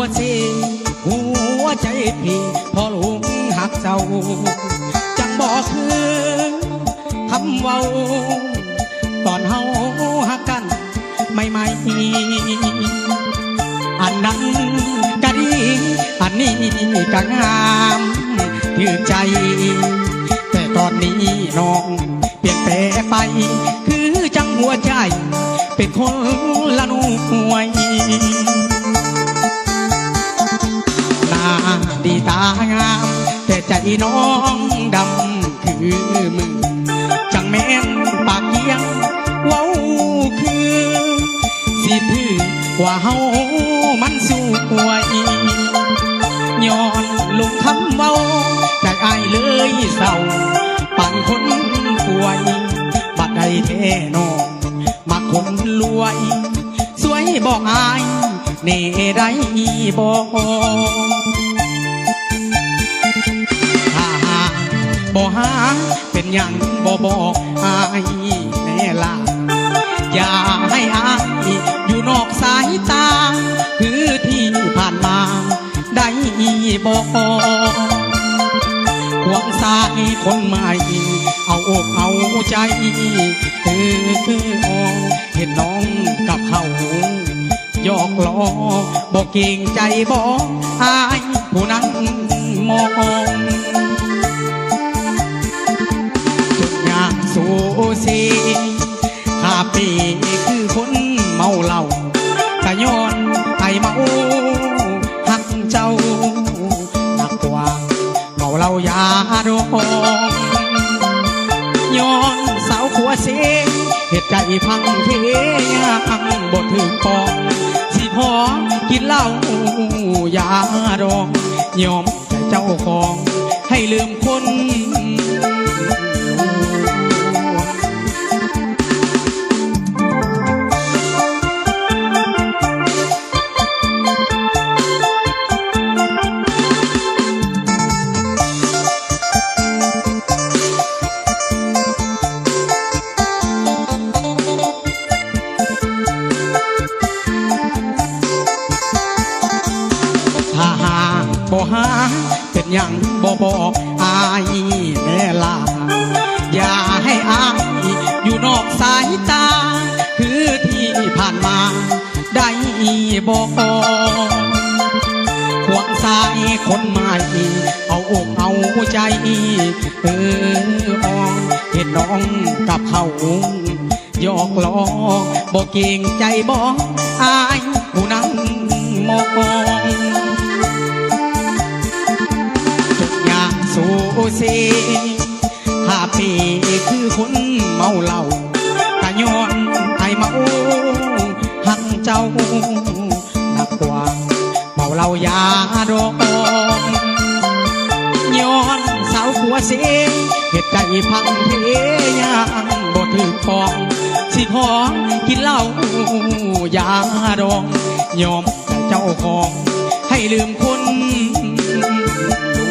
หัวใจผิดพ่อลุงหักเจ้าจังบอกคือคำเว้า ตอนเฮาหักกันไม่ไม่อันนั้นก็ดี อันนี้ก็งามถือใจ แต่ตอนนี้น้องเปลี่ยนแปลไป คือจังหัวใจ เป็นคนละหน่วย ตางาม แต่ใจน้องดำคือมึงจังแม่นปากเกี้ยงเว้าคือ สิถือว่าเฮามันสู้วยย้อนลุงคำเว้าจากอายเลยเศร้าปานคนป่วยบัดใดแท้น้องมาคนรวยสวยบอกอายเน่ได้บอก เป็นยังบ่บอกอายแน่ล่ะอย่าให้อายอยู่นอกสายตา คือที่ผ่านมาได้บอกควงสายคนใหม่ เอาอกเอาใจเออคืออองเห็นน้องกับเขาหยอกล้อบอกเก่งใจบอกอายผู้นั้นมอง พังเทยังบทถึงปอง สิพอกินเหล้ายาดอง ยอมแต่เจ้าของ ให้ลืมคน ยังบ่บอกอายแม่ลาอย่าให้อายอยู่นอกสายตา คือที่ผ่านมา ได้บอกควงสายคนใหม่เอาอกเอาใจเอออองเห็นน้องกับเขาหยอกล้อบอกเก่งใจบอกอายผู้นั้นมอง สู้าปีคือคนเมาเหล้ากะย้อนไอเมาหักเจ้าหนักกว่าเมาเหล้ายาดองย้อนสาวขัวเสียเหตุใจพังเทยังบ่ถือของสิขอกินเหล้ายาดองยอมแต่เจ้าของให้ลืมคนดู